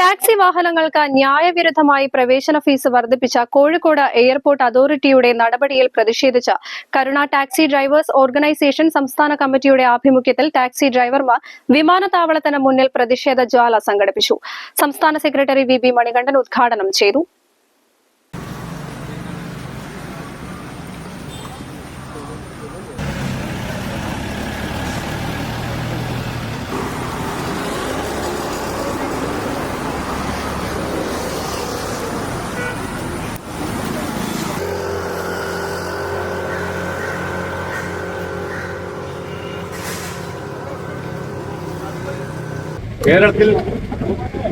Taxi വാഹനങ്ങൾക്ക് ന്യായവിരുദ്ധമായി പ്രവേശന fees വർദ്ധിപ്പിച്ച കോഴിക്കോട് എയർപോർട്ട് അതോറിറ്റിയുടെ നടപടിയിൽ പ്രതിഷേധിച്ച് കരുണ ടാക്സി ഡ്രൈവേഴ്സ് ഓർഗനൈസേഷൻ സംസ്ഥാന കമ്മിറ്റിയുടെ ആഭിമുഖ്യത്തിൽ ടാക്സി ഡ്രൈവർമാർ വിമാനത്താവളത്തിന് മുന്നിൽ പ്രതിഷേധ ജ്വാല സംഘടിപ്പിച്ചു. സംസ്ഥാന സെക്രട്ടറി വി ബി മണികണ്ഠൻ ഉദ്ഘാടനം ചെയ്തു. കേരളത്തിൽ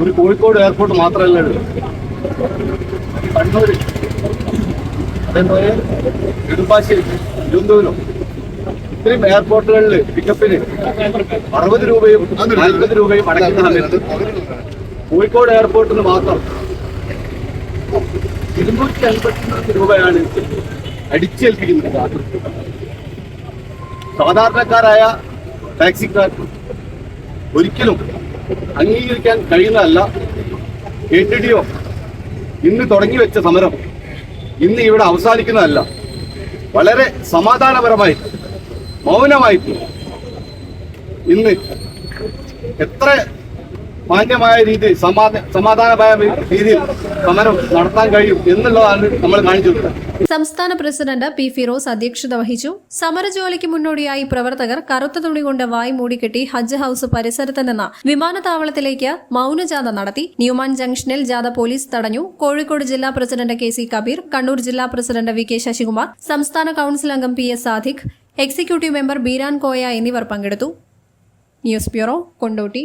ഒരു കോഴിക്കോട് എയർപോർട്ട് മാത്രമല്ല ഉള്ളൂ കണ്ണൂർ അതേപോലെ നെടുമ്പാശ്ശേരി തിരുവനന്തപുരം. ഇത്രയും എയർപോർട്ടുകളിൽ പിക്കപ്പിന് അറുപത് രൂപയും നാൽപ്പത് രൂപയും അടയ്ക്കുന്ന സമയത്ത് കോഴിക്കോട് എയർപോർട്ടിന് മാത്രം ഇരുന്നൂറ്റി അൻപത്തി രൂപയാണ് അടിച്ചേൽപ്പിക്കുന്നത്. സാധാരണക്കാരായ ടാക്സിക്കാർ ഒരിക്കലും അംഗീകരിക്കാൻ കഴിയുന്നതല്ല. എ ടി ഡി ഒ ഇന്ന് തുടങ്ങി വെച്ച സമരം ഇന്ന് ഇവിടെ അവസാനിക്കുന്നതല്ല. വളരെ സമാധാനപരമായി മൗനമായിട്ട് ഇന്ന് എത്ര മാന്യമായ രീതിയിൽ സമാധാനമായ രീതിയിൽ സമരം നടത്താൻ കഴിയും എന്നുള്ളതാണ് നമ്മൾ കാണിച്ചു കൊടുക്കുന്നത് സംസ്ഥാന പ്രസിഡന്റ് പി ഫിറോസ് അധ്യക്ഷത വഹിച്ചു. സമരജോലിക്ക് മുന്നോടിയായി പ്രവർത്തകർ കറുത്ത തുണി കൊണ്ട് വായി മൂടിക്കെട്ടി ഹജ്ജ് ഹൌസ് പരിസരത്ത് നിന്ന് വിമാനത്താവളത്തിലേക്ക് മൌനജാഥ നടത്തി. ന്യൂമാൻ ജംഗ്ഷനിൽ ജാഥ പോലീസ് തടഞ്ഞു. കോഴിക്കോട് ജില്ലാ president K C Kabeer Kannur ജില്ലാ പ്രസിഡന്റ് വി കെ ശശികുമാർ സംസ്ഥാന കൌൺസിൽ അംഗം P S Sadiq executive member Beeran Koya എന്നിവർ പങ്കെടുത്തു. News bureau Kondotty.